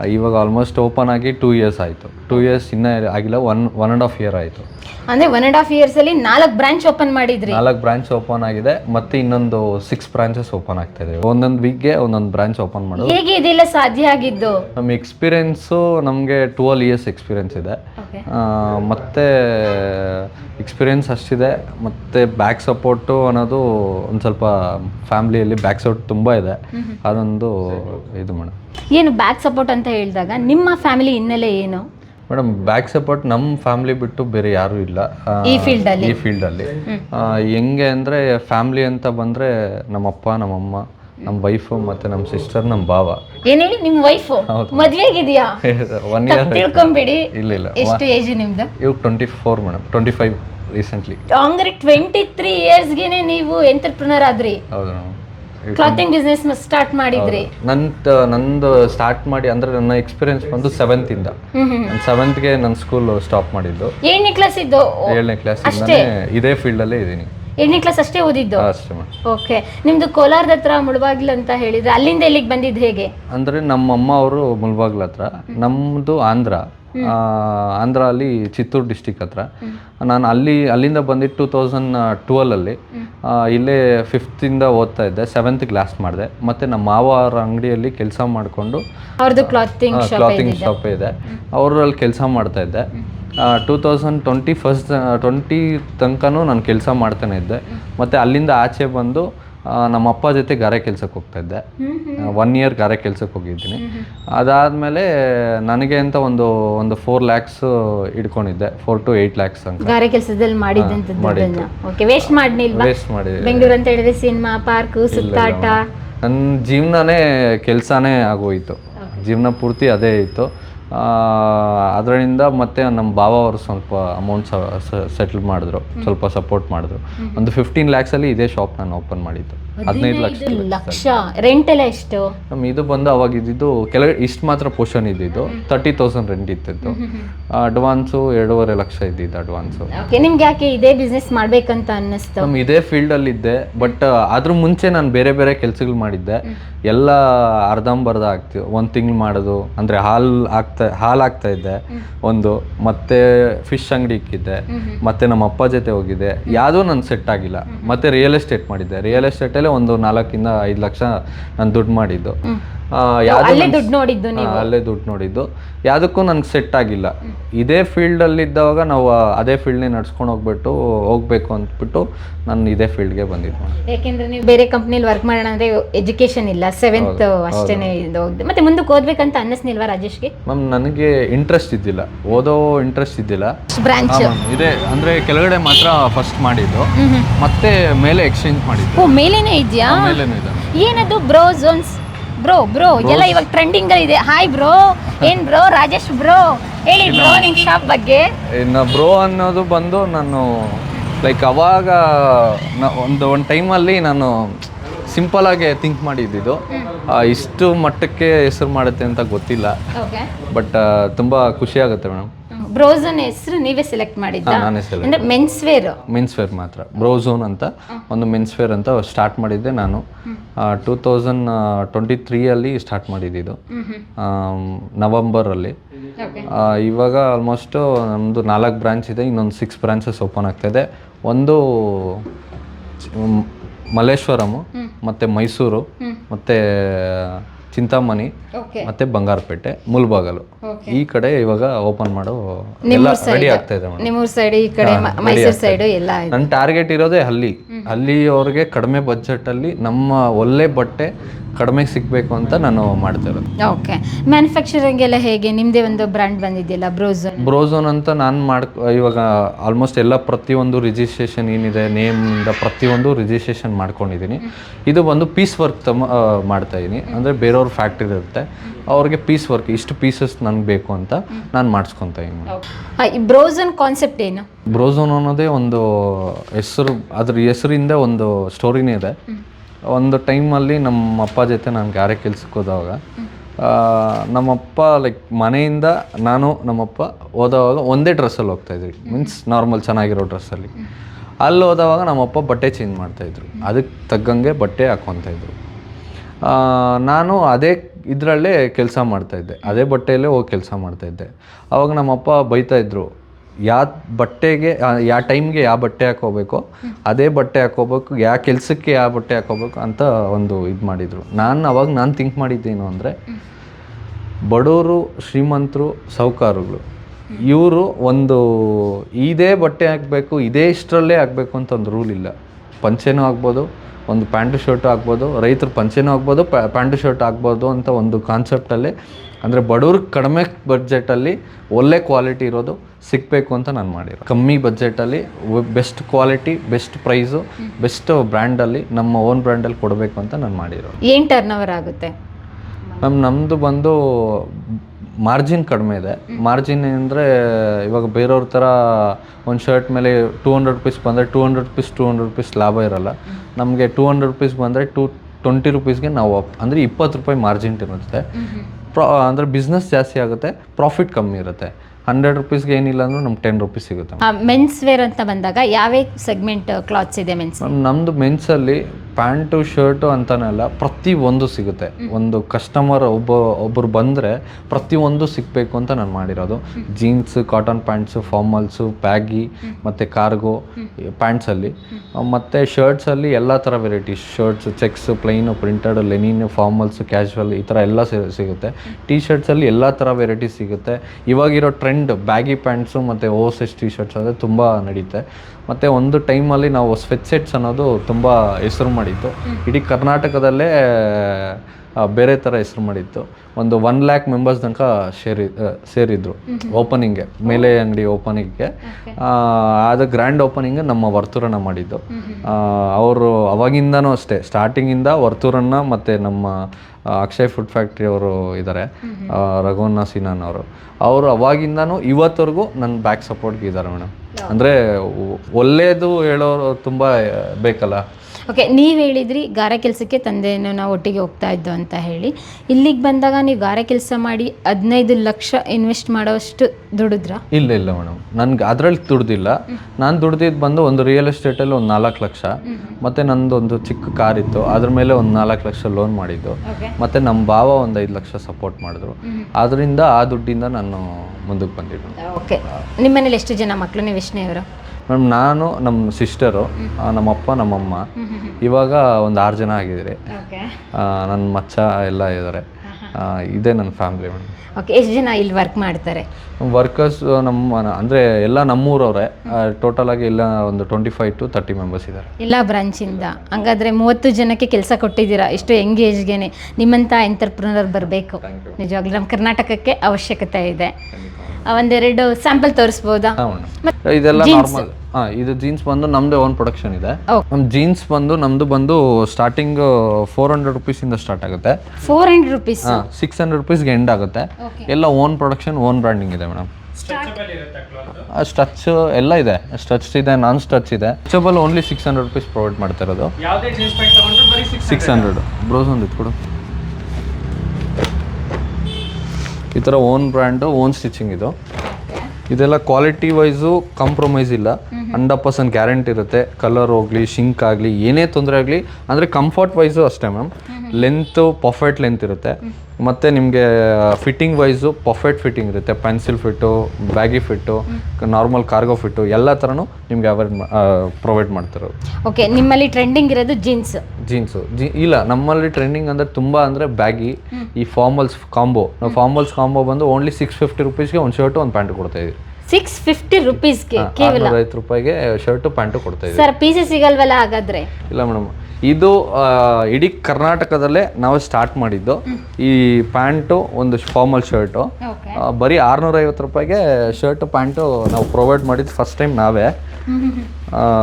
ಇವಾಗ ಆಲ್ಮೋಸ್ಟ್ ಓಪನ್ ಆಗಿ ಟೂ ಇಯರ್ಸ್ ಆಯಿತು. ಟೂ ಇಯರ್ಸ್ ಇನ್ನೂ ಆಗಿಲ್ಲ one one and half year ಆಯಿತು. ಅಂದ್ರೆ ಒನ್ ಅಂಡ್ ಹಾಫ್ ಇಯರ್ಸ್ ಅಲ್ಲಿ ನಾಲ್ಕು ಬ್ರಾಂಚ್ ಓಪನ್ ಮಾಡಿದ್ರಿ? ನಾಲ್ಕು ಬ್ರಾಂಚ್ ಓಪನ್ ಆಗಿದೆ ಮತ್ತೆ ಇನ್ನೊಂದು ಸಿಕ್ಸ್ ಬ್ರಾಂಚಸ್ ಓಪನ್ ಆಗ್ತಾ ಇದೆ. ಒಂದೊಂದು ವೀಕ್ಗೆ ಒಂದೊಂದು ಬ್ರಾಂಚ್ ಓಪನ್ ಮಾಡೋದು. ಹೇಗೆ ಇದೆಲ್ಲ ಸಾಧ್ಯ ಆಗಿದ್ದು? ನಮ್ಮ ಎಕ್ಸ್ಪೀರಿಯೆನ್ಸು ನಮಗೆ ಟ್ವೆಲ್ ಇಯರ್ಸ್ ಎಕ್ಸ್ಪೀರಿಯನ್ಸ್ ಇದೆ. ಆ, ಮತ್ತೆ ಎಕ್ಸ್ಪೀರಿಯನ್ಸ್ ಅಷ್ಟಿದೆ ಮತ್ತೆ ಬ್ಯಾಕ್ ಸಪೋರ್ಟು ಅನ್ನೋದು ಒಂದು ಸ್ವಲ್ಪ ಫ್ಯಾಮ್ಲಿಯಲ್ಲಿ ಬ್ಯಾಕ್ ಸಪೋರ್ಟ್ ತುಂಬ ಇದೆ. ಅದೊಂದು ಇದು ಮೇಡಮ್ ಏನು ಬ್ಯಾಕ್ ಸಪೋರ್ಟ್ ಅಂತ ಹೇಳಿದಾಗ ನಿಮ್ಮ ಫ್ಯಾಮಿಲಿ ಹಿನ್ನೆಲೆ ಏನು? ಮೇಡಮ್ ಬ್ಯಾಕ್ ಸಪೋರ್ಟ್ ನಮ್ಮ ಫ್ಯಾಮಿಲಿ ಬಿಟ್ಟು ಬೇರೆ ಯಾರೂ ಇಲ್ಲ. ಆ, ಈ ಫೀಲ್ಡ್ ಅಲ್ಲಿ? ಈ ಫೀಲ್ಡಲ್ಲಿ ಹೆಂಗೆ ಅಂದರೆ ಫ್ಯಾಮಿಲಿ ಅಂತ ಬಂದರೆ ನಮ್ಮಪ್ಪ ನಮ್ಮಮ್ಮ ನಮ್ಮ ವೈಫು ಮತ್ತೆ ನಮ್ಮ ಸಿಸ್ಟರ್ ನಮ್ಮ ಭಾವ. ಏನ್ ಹೇಳಿ? ನಿಮ್ ವೈಫ್. ಮದ್ವೆ ಆಗಿದ್ಯಾ ಒನ್ ಇಯರ್ ತಿಳ್ಕೊಂಬಿಡಿ. ಇಲ್ಲ ಇಲ್ಲ. ಎಷ್ಟು ಏಜ್ ನಿಮ್ದು? ಇವಾಗ twenty four madam twenty five recently ಹಂಗಾರೆ ಟ್ವೆಂಟಿ ತ್ರೀ ಇಯರ್ಸ್ಗೆ ನೀವು ಎಂಟರ್ಪ್ರಿನರ್ ಆದ್ರಿ. ಹೌದು ಮೇಡಮ್ ಕ್ಲಾತಿಂಗ್ ಬಿಸ್ನೆಸ್ ಸ್ಟಾರ್ಟ್ ಮಾಡಿದ್ರಿ. ನಂತ ನಂದು ಸ್ಟಾರ್ಟ್ ಮಾಡಿ ಅಂದ್ರೆ ನನ್ನ ಎಕ್ಸ್ಪೀರಿಯನ್ಸ್ ಬಂದು ಸೆವೆಂತ್ ಇಂದ. ಸೆವೆಂತ್ಗೆ ನನ್ನ ಸ್ಕೂಲ್ ಸ್ಟಾಪ್ ಮಾಡಿದ್ದು. ಏಳನೇ ಕ್ಲಾಸ್ ಇದ್ದು? ಏಳನೇ ಕ್ಲಾಸ್ ಇದೇ ಫೀಲ್ಡಲ್ಲೇ ಇದ್ದೀನಿ. ಏಳನೇ ಕ್ಲಾಸ್ ಅಷ್ಟೇ ಓದಿದ್ದು? ಓಕೆ ನಿಮ್ದು ಕೋಲಾರದ ಹತ್ರ ಮುಳಬಾಗಿಲು ಅಂತ ಹೇಳಿದ್ರೆ ಅಲ್ಲಿಂದ ಇಲ್ಲಿಗೆ ಬಂದಿದ್ದು ಹೇಗೆ? ಅಂದ್ರೆ ನಮ್ಮ ಅಮ್ಮ ಅವರು ಮುಲ್ಬಾಗ್ಲ ಹತ್ರ. ನಮ್ಮದು ಆಂಧ್ರ. ಆಂಧ್ರ ಅಲ್ಲಿ ಚಿತ್ತೂರು ಡಿಸ್ಟಿಕ್ ಹತ್ರ. ನಾನು ಅಲ್ಲಿ ಅಲ್ಲಿಂದ ಬಂದಿದ್ದು ಟೂ ತೌಸಂಡ್ ಟ್ವೆಲಲ್ಲಿ ಇಲ್ಲೇ ಫಿಫ್ತಿಂದ ಓದ್ತಾ ಇದ್ದೆ ಸೆವೆಂತ್ ಕ್ಲಾಸ್ ಮಾಡಿದೆ. ಮತ್ತು ನಮ್ಮ ಮಾವ ಅವರ ಅಂಗಡಿಯಲ್ಲಿ ಕೆಲಸ ಮಾಡಿಕೊಂಡು ಕ್ಲಾತಿಂಗ್ ಶಾಪ್ ಇದೆ. ಅವರು ಅಲ್ಲಿ ಕೆಲಸ ಮಾಡ್ತಾ ಇದ್ದೆ. Two thousand twenty first twenty ತನಕನೂ ನಾನು ಕೆಲಸ ಮಾಡ್ತಾನೆ ಇದ್ದೆ. ಮತ್ತು ಅಲ್ಲಿಂದ ಆಚೆ ಬಂದು ನಮ್ಮ ಅಪ್ಪ ಜೊತೆ ಗಾರೆ ಕೆಲ್ಸಕ್ಕೆ ಹೋಗ್ತಾ ಇದ್ದೆ. ಒನ್ ಇಯರ್ ಗಾರೆ ಕೆಲ್ಸಕ್ಕೆ ಹೋಗಿದ್ದೀನಿ. ಅದಾದ್ಮೇಲೆ ನನಗೆ ಅಂತ ಒಂದು ಒಂದು ಫೋರ್ ಲ್ಯಾಕ್ಸ್ ಇಟ್ಕೊಂಡಿದ್ದೆ ಫೋರ್ ಟು ಏಯ್ಟ್ ಲ್ಯಾಕ್ಸ್ ಅಂತ ಗಾರೆ ಕೆಲಸದಲ್ಲಿ ಮಾಡಿದ್ದಂಥದ್ದನ್ನ ಓಕೆ ವೇಸ್ಟ್ ಮಾಡ್ನಿಲ್ವಾ ವೇಸ್ಟ್ ಮಾಡಿದೆ ಬೆಂಗಳೂರು ಅಂತ ಹೇಳಿದ್ರೆ ಸಿನಿಮಾ ಪಾರ್ಕ್ ಸುತ್ತಾಟ. ನನ್ನ ಜೀವನನೇ ಕೆಲಸನೇ ಆಗೋಯ್ತು. ಜೀವನ ಪೂರ್ತಿ ಅದೇ ಇತ್ತು. ಅದರಿಂದ ಮತ್ತೆ ನಮ್ಮ ಭಾವ ಅವರು ಸ್ವಲ್ಪ ಅಮೌಂಟ್ ಸೆಟ್ಲ್ ಮಾಡಿದ್ರು. ಸ್ವಲ್ಪ ಸಪೋರ್ಟ್ ಮಾಡಿದ್ರು. ಒಂದು ಫಿಫ್ಟೀನ್ ಲ್ಯಾಕ್ಸಲ್ಲಿ ಇದೇ ಶಾಪ್ ನಾನು ಓಪನ್ ಮಾಡಿದ್ದು. ಹದಿನೈದು ಲಕ್ಷ. ಲಕ್ಷ ರೆಂಟ್ ಎಲ್ಲ ಎಷ್ಟು? ಇದು ಬಂದು ಅವಾಗ ಇದ್ದಿದ್ದು ಕೆಳಗೆ ಇಷ್ಟು ಮಾತ್ರ ಪೋರ್ಷನ್ ಇದ್ದಿದ್ದು. ತರ್ಟಿ ತೌಸಂಡ್ ರೆಂಟ್ ಇತ್ತಿತ್ತು. ಅಡ್ವಾನ್ಸು ಎರಡೂವರೆ ಲಕ್ಷ ಇದ್ದಿದ್ದು ಅಡ್ವಾನ್ಸು ಓಕೆ ನಿಮ್ಗೆ ಯಾಕೆ ಇದೇ ಬಿಸ್ನೆಸ್ ಮಾಡ್ಬೇಕಂತ ಅನ್ನಿಸ್ತು? ನಮ್ಮ ಇದೇ ಫೀಲ್ಡಲ್ಲಿ ಇದ್ದೆ ಬಟ್ ಅದ್ರ ಮುಂಚೆ ನಾನು ಬೇರೆ ಬೇರೆ ಕೆಲಸಗಳು ಮಾಡಿದ್ದೆ. ಎಲ್ಲ ಅರ್ಧಂಬರ್ಧ ಆಗ್ತಿವಿ. ಒಂದು ತಿಂಗಳು ಮಾಡೋದು ಅಂದರೆ ಹಾಲು ಆಗ್ತಾ ಹಾಲು ಆಗ್ತಾ ಇದ್ದೆ. ಒಂದು ಮತ್ತೆ ಫಿಶ್ ಅಂಗಡಿ ಇಕ್ಕಿದ್ದೆ. ಮತ್ತೆ ನಮ್ಮ ಅಪ್ಪ ಜೊತೆ ಹೋಗಿದ್ದೆ. ಯಾವುದೂ ನನ್ನ ಸೆಟ್ ಆಗಿಲ್ಲ. ಮತ್ತೆ ರಿಯಲ್ ಎಸ್ಟೇಟ್ ಮಾಡಿದ್ದೆ. ರಿಯಲ್ ಎಸ್ಟೇಟಲ್ಲೇ ಒಂದು ನಾಲ್ಕಿಂದ ಐದು ಲಕ್ಷ ನಾನು ದುಡ್ಡು ಮಾಡಿದ್ದು. ಅಲ್ಲೇ ದುಡ್ಡು ನೋಡಿದ್ದು ಅಲ್ಲೇ ದುಡ್ಡು ನೋಡಿದ್ದು. ಯಾವುದಕ್ಕೂ ನನ್ಗೆ ಸೆಟ್ ಆಗಿಲ್ಲ. ಇದೇ ಫೀಲ್ಡಲ್ಲಿ ಇದ್ದಾವಾಗ ನಾವು ಅದೇ ಫೀಲ್ಡ್ನೇ ನಡ್ಸ್ಕೊಂಡು ಹೋಗ್ಬಿಟ್ಟು ಹೋಗ್ಬೇಕು ಅಂದ್ಬಿಟ್ಟು ನಾನು ಇದೇ ಫೀಲ್ಡ್ಗೆ ಬಂದಿದ್ದು. ಯಾಕೆಂದ್ರೆ ನೀವು ಬೇರೆ ಕಂಪ್ನಿಲಿ ವರ್ಕ್ ಮಾಡೋಣ ಅಂದ್ರೆ ಎಜುಕೇಶನ್ ಇಲ್ಲ. ಸೆವೆಂತ್ ಅಷ್ಟೇನೆ ಹೋಗ್ದೆ. ಮತ್ತೆ ಮುಂದಕ್ಕೆ ಓದ್ಬೇಕಂತ ಅನ್ನಿಸ್ನಿಲ್ವಾ ರಾಜೇಶ್ಗೆ? ಮ್ಯಾಮ್ ನನಗೆ ಇಂಟ್ರೆಸ್ಟ್ ಇದ್ದಿಲ್ಲ. ಓದೋ ಇಂಟ್ರೆಸ್ಟ್ ಇದ್ದಿಲ್ಲ. ಬ್ರಾಂಚ್. ಇದೆ ಅಂದರೆ ಕೆಳಗಡೆ ಮಾತ್ರ ಫಸ್ಟ್ ಮಾಡಿದ್ದು. ಮತ್ತೆ ಮೇಲೆ ಎಕ್ಸ್ಚೇಂಜ್ ಮಾಡಿದ್ದು. ಓ ಮೇಲೇನೆ ಇದೆಯಾ? ಮೇಲೇನೂ ಇದೆ. ಏನದು ಬ್ರೋ ಝೋನ್ಸ್ ಬ್ರೋ ಬ್ರೋ ಎಲ್ಲ ಇವಾಗ ಟ್ರೆಂಡಿಂಗ್ ಅಲ್ಲಿ ಇದೆ. ಹಾಯ್ ಬ್ರೋ ಏನ್ ಬ್ರೋ ರಾಜೇಶ್ ಬ್ರೋ ಹೇಳಿ ಬ್ರೋ ನಿಮ್ ಶಾಪ್ ಬಗ್ಗೆ? ಇನ್ನ ಬ್ರೋ ಅನ್ನೋದು ಬಂದು ನಾನು ಲೈಕ್ ಅವಾಗ ನ- ಒಂದು ಒಂದು ಟೈಮಲ್ಲಿ ನಾನು ಸಿಂಪಲ್ ಆಗಿ ಥಿಂಕ್ ಮಾಡಿದ್ದಿದ್ದು ಆ, ಇಷ್ಟು ಮಟ್ಟಕ್ಕೆ ಹೆಸರು ಮಾಡುತ್ತೆ ಅಂತ ಗೊತ್ತಿಲ್ಲ. ಓಕೆ ಬಟ್ ತುಂಬ ಖುಷಿ ಆಗುತ್ತೆ ಮೇಡಮ್ ಬ್ರೋಝನ್ ಹೆಸರು ನೀವೇ ಸೆಲೆಕ್ಟ್ ಮಾಡಿದ್ದ? ನಾನೇ ಅಂದ್ರೆ ಮೆನ್ಸ್ ವೇರ್ ಮೆನ್ಸ್ ವೇರ್ ಮಾತ್ರ. ಬ್ರೋಝೋನ್ ಅಂತ ಒಂದು ಮೆನ್ಸ್ ವೇರ್ ಅಂತ ಸ್ಟಾರ್ಟ್ ಮಾಡಿದ್ದೆ ನಾನು. ಟೂ ತೌಸಂಡ್ ಟ್ವೆಂಟಿ ತ್ರೀಯಲ್ಲಿ ಸ್ಟಾರ್ಟ್ ಮಾಡಿದ್ದಿದ್ದು ನವಂಬರಲ್ಲಿ. ಇವಾಗ ಆಲ್ಮೋಸ್ಟ್ ನಮ್ಮದು ನಾಲ್ಕು ಬ್ರಾಂಚ್ ಇದೆ ಇನ್ನೊಂದು ಸಿಕ್ಸ್ ಬ್ರಾಂಚಸ್ ಓಪನ್ ಆಗ್ತಾಯಿದೆ ಒಂದು ಮ್, ಮಲ್ಲೇಶ್ವರಮು ಮತ್ತು ಮೈಸೂರು ಮತ್ತು ಚಿಂತಾಮಣಿ ಮತ್ತೆ ಬಂಗಾರಪೇಟೆ ಮುಲ್ಬಾಗಲು. ಈ ಕಡೆ ಇವಾಗ ಓಪನ್ ಮಾಡೋ ಎಲ್ಲ ರೆಡಿ ಆಗ್ತಾ ಇದೆ ಮೇಡಮ್. ನಿಮ್ಮೂರ್ ಸೈಡ್ ಈ ಕಡೆ ಮ- ಮೈಸೂರು ಸೈಡ್ ಎಲ್ಲ ಇದೆ. ನನ್ನ ಟಾರ್ಗೆಟ್ ಇರೋದೇ ಅಲ್ಲಿ ಅಲ್ಲಿ ಅವ್ರಿಗೆ ಕಡಿಮೆ ಬಜೆಟ್ ಅಲ್ಲಿ ನಮ್ಮ ಒಳ್ಳೆ ಬಟ್ಟೆ ಕಡಿಮೆ ಸಿಗಬೇಕು ಅಂತ ನಾನು ಮಾಡ್ತಾ ಇರೋದು. ಓಕೆ ಮ್ಯಾನುಫ್ಯಾಕ್ಚರಿಂಗ್ ಎಲ್ಲ ಹೇಗೆ? ನಿಮ್ದೇ ಒಂದು ಬ್ರ್ಯಾಂಡ್ ಬಂದಿದೆಯಲ್ಲ ಬ್ರೋಝೋನ್ ಬ್ರೋಝೋನ್ ಅಂತ ನಾನು ಮಾಡ್ ಇವಾಗ ಆಲ್ಮೋಸ್ಟ್ ಎಲ್ಲ ಪ್ರತಿಯೊಂದು ರಿಜಿಸ್ಟ್ರೇಷನ್ ಏನಿದೆ ನೇಮಿಂದ ಪ್ರತಿಯೊಂದು ರಿಜಿಸ್ಟ್ರೇಷನ್ ಮಾಡ್ಕೊಂಡಿದ್ದೀನಿ. ಇದು ಒಂದು ಪೀಸ್ ವರ್ಕ್ ತಮ್ಮ ಮಾಡ್ತಾ ಇದ್ದೀನಿ ಅಂದರೆ ಬೇರೆಯವ್ರ ಫ್ಯಾಕ್ಟ್ರಿ ಇರುತ್ತೆ. ಅವ್ರಿಗೆ ಪೀಸ್ ವರ್ಕ್ ಇಷ್ಟು ಪೀಸಸ್ ನನಗೆ ಬೇಕು ಅಂತ ನಾನು ಮಾಡಿಸ್ಕೊತ ಇದ್ದೀನಿ ಈ ಬ್ರೋಝನ್ ಕಾನ್ಸೆಪ್ಟ್ ಏನು? ಬ್ರೋಝೋನ್ ಅನ್ನೋದೇ ಒಂದು ಹೆಸರು ಅದ್ರ ಹೆಸರಿಂದ ಒಂದು ಸ್ಟೋರಿನೇ ಇದೆ. ಒಂದು ಟೈಮಲ್ಲಿ ನಮ್ಮ ಅಪ್ಪ ಜೊತೆ ನಾನು ಗಾರೆ ಕೆಲ್ಸಕ್ಕೆ ಹೋದಾಗ ನಮ್ಮಪ್ಪ ಲೈಕ್ ಮನೆಯಿಂದ ನಾನು ನಮ್ಮಪ್ಪ ಹೋದವಾಗ ಒಂದೇ ಡ್ರೆಸ್ಸಲ್ಲಿ ಹೋಗ್ತಾಯಿದ್ವಿ ಮೀನ್ಸ್ ನಾರ್ಮಲ್ ಚೆನ್ನಾಗಿರೋ ಡ್ರೆಸ್ಸಲ್ಲಿ ಅಲ್ಲಿ. ಹೋದವಾಗ ನಮ್ಮಪ್ಪ ಬಟ್ಟೆ ಚೇಂಜ್ ಮಾಡ್ತಾಯಿದ್ರು ಅದಕ್ಕೆ ತಗ್ಗಂಗೆ ಬಟ್ಟೆ ಹಾಕ್ಕೊತಾ ಇದ್ರು. ಆ, ನಾನು ಅದೇ ಇದರಲ್ಲೇ ಕೆಲಸ ಮಾಡ್ತಾಯಿದ್ದೆ ಅದೇ ಬಟ್ಟೆಯಲ್ಲೇ ಹೋಗಿ ಕೆಲಸ ಮಾಡ್ತಾಯಿದ್ದೆ ಅವಾಗ ನಮ್ಮಪ್ಪ ಬೈತಾ ಇದ್ರು ಯಾವ ಬಟ್ಟೆಗೆ ಯಾವ ಟೈಮ್ಗೆ ಯಾವ ಬಟ್ಟೆ ಹಾಕೋಬೇಕು, ಅದೇ ಬಟ್ಟೆ ಹಾಕೋಬೇಕು ಯಾವ ಕೆಲಸಕ್ಕೆ ಯಾವ ಬಟ್ಟೆ ಹಾಕೋಬೇಕು ಅಂತ ಒಂದು ಇದು ಮಾಡಿದರು. ನಾನು ಅವಾಗ ನಾನು ಥಿಂಕ್ ಮಾಡಿದ್ದೇನು ಅಂದರೆ, ಬಡವರು, ಶ್ರೀಮಂತರು ಸಾಹುಕಾರಗಳು ಇವರು ಒಂದು ಇದೇ ಬಟ್ಟೆ ಹಾಕಬೇಕು, ಇದೇ ಇಷ್ಟರಲ್ಲೇ ಆಗಬೇಕು ಅಂತ ಒಂದು ರೂಲ್ ಇಲ್ಲ. ಪಂಚೆನೂ ಆಗ್ಬೋದು ಒಂದು ಪ್ಯಾಂಟು ಶರ್ಟು ಆಗ್ಬೋದು ರೈತರು ಪಂಚೆನೂ ಆಗ್ಬೋದು ಪ್ಯಾಂಟು ಶರ್ಟ್ ಆಗ್ಬೋದು ಅಂತ ಒಂದು ಕಾನ್ಸೆಪ್ಟಲ್ಲಿ ಅಂದರೆ ಬಡವ್ರಿಗೆ ಕಡಿಮೆ ಬಡ್ಜೆಟಲ್ಲಿ ಒಳ್ಳೆ ಕ್ವಾಲಿಟಿ ಇರೋದು ಸಿಗಬೇಕು ಅಂತ ನಾನು ಮಾಡಿರೋ ಕಮ್ಮಿ ಬಡ್ಜೆಟಲ್ಲಿ best quality best price best ಬ್ರ್ಯಾಂಡಲ್ಲಿ ನಮ್ಮ ಓನ್ ಬ್ರ್ಯಾಂಡಲ್ಲಿ ಕೊಡಬೇಕು ಅಂತ ನಾನು ಮಾಡಿರೋ ಏನು ಟರ್ನ್ ಓವರ್ ಆಗುತ್ತೆ? ಮ್ಯಾಮ್ ನಮ್ಮದು ಬಂದು ಮಾರ್ಜಿನ್ ಕಡಿಮೆ ಇದೆ. ಮಾರ್ಜಿನ್ ಅಂದರೆ ಇವಾಗ ಬೇರೆಯವ್ರ ಥರ ಒಂದು ಶರ್ಟ್ ಮೇಲೆ ಟೂ ಹಂಡ್ರೆಡ್ ರುಪೀಸ್ ಬಂದರೆ two hundred rupees two hundred rupees ಲಾಭ ಇರಲ್ಲ. ನಮಗೆ ಟೂ ಹಂಡ್ರೆಡ್ ರುಪೀಸ್ ಬಂದರೆ ಟೂ ಟ್ವೆಂಟಿ ರುಪೀಸ್ಗೆ ನಾವು ಅಂದರೆ ಇಪ್ಪತ್ತು ರೂಪಾಯಿ ಮಾರ್ಜಿನ್ ಇರುತ್ತೆ. ಪ್ರಾ ಅಂದರೆ ಬಿಸ್ನೆಸ್ ಜಾಸ್ತಿ ಆಗುತ್ತೆ ಪ್ರಾಫಿಟ್ ಕಮ್ಮಿ ಇರುತ್ತೆ. ಹಂಡ್ರೆಡ್ ರುಪೀಸ್ಗೆ ಏನಿಲ್ಲ ಅಂದರೂ ನಮ್ಗೆ ಟೆನ್ ರುಪೀಸ್ ಸಿಗುತ್ತೆ. ಮೆನ್ಸ್ ವೇರ್ ಅಂತ ಬಂದಾಗ ಯಾವ ಸೆಗ್ಮೆಂಟ್ ಕ್ಲಾತ್ಸ್ ಇದೆ ಮೆನ್ಸ್ ನಮ್ಮದು ಮೆನ್ಸಲ್ಲಿ ಪ್ಯಾಂಟು ಶರ್ಟು ಅಂತನಲ್ಲ ಪ್ರತಿ ಒಂದು ಸಿಗುತ್ತೆ. ಒಂದು ಕಸ್ಟಮರ್ ಒಬ್ಬ ಒಬ್ಬರು ಬಂದರೆ ಪ್ರತಿಯೊಂದು ಸಿಗಬೇಕು ಅಂತ ನಾನು ಮಾಡಿರೋದು. Jeans cotton pants formals baggy ಮತ್ತು ಕಾರ್ಗೋ ಪ್ಯಾಂಟ್ಸಲ್ಲಿ ಮತ್ತು ಶರ್ಟ್ಸಲ್ಲಿ ಎಲ್ಲ ಥರ varieties shirts checks plain printed linen formals casual ಈ ಥರ ಎಲ್ಲ ಸಿಗುತ್ತೆ. ಟೀ ಶರ್ಟ್ಸಲ್ಲಿ ಎಲ್ಲ ಥರ ವೆರೈಟೀಸ್ ಸಿಗುತ್ತೆ. ಇವಾಗಿರೋ ಟ್ರೆಂಡ್ ಬ್ಯಾಗಿ ಪ್ಯಾಂಟ್ಸು ಮತ್ತು ಓಸೆಸ್ ಟೀ ಶರ್ಟ್ಸ್ ಅಂದರೆ ತುಂಬ ನಡೀತೆ. ಮತ್ತು ಒಂದು ಟೈಮಲ್ಲಿ ನಾವು ಸ್ವೆಚ್ ಸೆಟ್ಸ್ ಅನ್ನೋದು ತುಂಬ ಹೆಸರು ಮಾಡಿತ್ತು ಇಡೀ ಕರ್ನಾಟಕದಲ್ಲೇ ಬೇರೆ ಥರ ಹೆಸರು ಮಾಡಿತ್ತು ಒಂದು ಒನ್ ಲ್ಯಾಕ್ ಮೆಂಬರ್ಸ್ ತನಕ ಸೇರಿ ಸೇರಿದ್ರು ಓಪನಿಂಗ್ಗೆ ಮೇಲೆ ಅಂಗಡಿ ಓಪನಿಂಗ್ಗೆ ಅದು ಗ್ರ್ಯಾಂಡ್ ಓಪನಿಂಗ್ ನಮ್ಮ ವರ್ತೂರನ್ನ ಮಾಡಿದ್ದು. ಅವರು ಅವಾಗಿಂದನೂ ಅಷ್ಟೇ ಸ್ಟಾರ್ಟಿಂಗಿಂದ ವರ್ತೂರನ್ನ ಮತ್ತು ನಮ್ಮ ಅಕ್ಷಯ್ ಫುಡ್ ಫ್ಯಾಕ್ಟ್ರಿ ಅವರು ಇದ್ದಾರೆ ರಘುವನ್ನ ಸಿನಾನ್ ಅವರು. ಅವರು ಅವಾಗಿಂದನೂ ಇವತ್ತವರೆಗೂ ನನ್ನ ಬ್ಯಾಕ್ ಸಪೋರ್ಟ್ಗೆ ಇದ್ದಾರೆ ಮೇಡಮ್. ಅಂದರೆ ಒಳ್ಳೆಯದು ಹೇಳೋರು ತುಂಬ ಬೇಕಲ್ಲ? ಓಕೆ ನೀವು ಹೇಳಿದ್ರಿ ಗಾರೆ ಕೆಲಸಕ್ಕೆ ತಂದೆಯನ್ನು ನಾವು ಒಟ್ಟಿಗೆ ಹೋಗ್ತಾ ಇದ್ದು ಅಂತ ಹೇಳಿ. ಇಲ್ಲಿಗೆ ಬಂದಾಗ ನೀವು ಗಾರೆ ಕೆಲಸ ಮಾಡಿ ಹದಿನೈದು ಲಕ್ಷ ಇನ್ವೆಸ್ಟ್ ಮಾಡೋಷ್ಟು ದುಡಿದ್ರ? ಇಲ್ಲ ಇಲ್ಲ ಮೇಡಮ್. ನನ್ಗೆ ಅದರಲ್ಲಿ ದುಡ್ದಿಲ್ಲ. ನಾನು ದುಡ್ದಿದ್ದು ಬಂದು ಒಂದು ರಿಯಲ್ ಎಸ್ಟೇಟಲ್ಲಿ ಒಂದು ನಾಲ್ಕು ಲಕ್ಷ. ಮತ್ತು ನಂದು ಒಂದು ಚಿಕ್ಕ ಕಾರ್ ಇತ್ತು. ಅದ್ರ ಮೇಲೆ ಒಂದು ನಾಲ್ಕು ಲಕ್ಷ ಲೋನ್ ಮಾಡಿದ್ದು. ಮತ್ತು ನಮ್ಮ ಭಾವ ಒಂದು ಐದು ಲಕ್ಷ ಸಪೋರ್ಟ್ ಮಾಡಿದ್ರು. ಅದರಿಂದ ಆ ದುಡ್ಡಿಂದ ನಾನು ಮುಂದಕ್ಕೆ ಬಂದಿದ್ದು. ಓಕೆ ನಿಮ್ಮ ಮನೇಲಿ ಎಷ್ಟು ಜನ ಮಕ್ಕಳು ನೀವು ಎಷ್ಟನೇವರು ಮೇಡಮ್ ನಾನು ನಮ್ಮ ಸಿಸ್ಟರು ನಮ್ಮಪ್ಪ ನಮ್ಮಮ್ಮ. <laughs> ಇವಾಗ ಒಂದು ಆರು ಜನ ಆಗಿದ್ದೀರಿ. ಓಕೆ ನನ್ನ ಮಚ್ಚ ಎಲ್ಲ ಇದ್ದಾರೆ <laughs> ಇದೇ ನನ್ನ ಫ್ಯಾಮಿಲಿ ಮೇಡಮ್ ಓಕೆ ಎಷ್ಟು ಜನ ಇಲ್ಲಿ ವರ್ಕ್ ಮಾಡ್ತಾರೆ? ವರ್ಕರ್ಸ್ ನಮ್ಮ ಅಂದರೆ ಎಲ್ಲ ನಮ್ಮೂರವ್ರೆ. ಟೋಟಲ್ ಆಗಿ ಎಲ್ಲ ಒಂದು twenty five to thirty members ಇದ್ದಾರೆ ಎಲ್ಲ ಬ್ರಾಂಚಿಂದ ಹಂಗಾದ್ರೆ ಮೂವತ್ತು ಜನಕ್ಕೆ ಕೆಲಸ ಕೊಟ್ಟಿದ್ದೀರಾ? ಇಷ್ಟು ಯಂಗ್ ಏಜ್ಗೆನೆ ನಿಮ್ಮಂಥ ಎಂಟರ್ಪ್ರಿನರ್ ಬರಬೇಕು. ನಿಜವಾಗ್ಲೂ ನಮ್ಮ ಕರ್ನಾಟಕಕ್ಕೆ ಅವಶ್ಯಕತೆ ಇದೆ. ಒಂದೆರಡು ಸ್ಯಾಂಪಲ್ ತೋರಿಸ್ಬೋದಾ? ಇದೆಲ್ಲ ನಾರ್ಮಲ್ ಹಾಂ ಇದು ಜೀನ್ಸ್ ಬಂದು ನಮ್ಮದೇ ಓನ್ ಪ್ರೊಡಕ್ಷನ್ ಇದೆ. ನಮ್ ನಮ್ಮ ಜೀನ್ಸ್ ಬಂದು ನಮ್ದು ಬಂದು ಸ್ಟಾರ್ಟಿಂಗ್ ಫೋರ್ ಹಂಡ್ರೆಡ್ ಇಂದ ಸ್ಟಾರ್ಟ್ ಆಗುತ್ತೆ. ಫೋರ್ ಹಂಡ್ರೆಡ್ ರುಪೀಸ್ ಹಾಂ ಸಿಕ್ಸ್ ಹಂಡ್ರೆಡ್ ರುಪೀಸ್ಗೆ ಎಂಡ್ ಆಗುತ್ತೆ. ಎಲ್ಲ ಓನ್ ಪ್ರೊಡಕ್ಷನ್ ಓನ್ ಬ್ರ್ಯಾಂಡಿಂಗ್ ಇದೆ ಮೇಡಮ್. ಸ್ಟಚ್ ಎಲ್ಲ ಇದೆ. ಸ್ಟಚ್ ಇದೆ ನಾನ್ ಸ್ಟಚ್ ಇದೆ. Stitchable only six hundred rupees provide ಮಾಡ್ತಾ ಇರೋದು. ಯಾವುದೇ ಜೀನ್ಸ್ ಪ್ಯಾಂಟ್ ತಗೊಂಡ್ರು ಬರೀ ಸಿಕ್ಸ್ ಸಿಕ್ಸ್ ಹಂಡ್ರೆಡ್ ಬ್ರೌಸ್ ಒಂದು ಕೊಡು. ಈ ಥರ ಓನ್ ಬ್ರ್ಯಾಂಡು ಓನ್ ಸ್ಟಿಚಿಂಗ್ ಇದು. ಇದೆಲ್ಲ ಕ್ವಾಲಿಟಿ ವೈಸು ಕಾಂಪ್ರಮೈಸ್ ಇಲ್ಲ. ಹಂಡ್ರೆಡ್ ಪರ್ಸೆಂಟ್ ಗ್ಯಾರಂಟಿ ಇರುತ್ತೆ. ಕಲರ್ ಹೋಗಲಿ ಶಿಂಕ್ ಆಗಲಿ ಏನೇ ತೊಂದರೆ ಆಗಲಿ ಅಂದರೆ ಕಂಫರ್ಟ್ ವೈಸು ಅಷ್ಟೇ ಮ್ಯಾಮ್ ಲೆಂತು ಪರ್ಫೆಕ್ಟ್ ಲೆಂತ್ ಇರುತ್ತೆ. ಮತ್ತು ನಿಮಗೆ ಫಿಟ್ಟಿಂಗ್ ವೈಸು ಪರ್ಫೆಕ್ಟ್ ಫಿಟ್ಟಿಂಗ್ ಇರುತ್ತೆ. Pencil fit baggy fit normal cargo fit ಎಲ್ಲ ಥರನೂ ನಿಮಗೆ ಅವೇರ್ ಪ್ರೊವೈಡ್ ಮಾಡ್ತಾರೆ ಓಕೆ ನಿಮ್ಮಲ್ಲಿ ಟ್ರೆಂಡಿಂಗ್ ಇರೋದು ಜೀನ್ಸ್ ಜೀನ್ಸು ಜೀ ಇಲ್ಲ ನಮ್ಮಲ್ಲಿ ಟ್ರೆಂಡಿಂಗ್ ಅಂದರೆ ತುಂಬ ಅಂದರೆ ಬ್ಯಾಗಿ ಈ ಫಾರ್ಮಲ್ಸ್ ಕಾಂಬೋ ನಾವು ಫಾರ್ಮಲ್ಸ್ ಕಾಂಬೋ ಬಂದು ಓನ್ಲಿ ಸಿಕ್ಸ್ ಫಿಫ್ಟಿ ರುಪೀಸ್ಗೆ ಒಂದು ಶರ್ಟು ಒಂದು ಪ್ಯಾಂಟ್ ಕೊಡ್ತಾಯಿದ್ವಿ ಸಿಕ್ಸ್ ಫಿಫ್ಟಿ ರುಪೀಸ್ಗೆ ಕೇವಲ. ಆರುನೂರೈವತ್ತು ರೂಪಾಯಿಗೆ ಶರ್ಟು ಪ್ಯಾಂಟು ಕೊಡ್ತಾ ಇದ್ದೀವಿ. ಸರ್ ಪೀಸಸ್ ಸಿಗಲ್ವಲ್ಲ ಹಾಗಾದ್ರೆ? ಇಲ್ಲ ಮೇಡಮ್. ಇದು ಇಡೀ ಕರ್ನಾಟಕದಲ್ಲೇ ನಾವು ಸ್ಟಾರ್ಟ್ ಮಾಡಿದ್ದು. ಈ ಪ್ಯಾಂಟು ಒಂದು ಫಾರ್ಮಲ್ ಶರ್ಟು. ಬರೀ ಬರೀ ಆರುನೂರೈವತ್ತು ರೂಪಾಯಿಗೆ ಶರ್ಟ್ ಪ್ಯಾಂಟು ನಾವು ಪ್ರೊವೈಡ್ ಮಾಡಿದ್ದು ಫಸ್ಟ್ ಟೈಮ್ ನಾವೇ.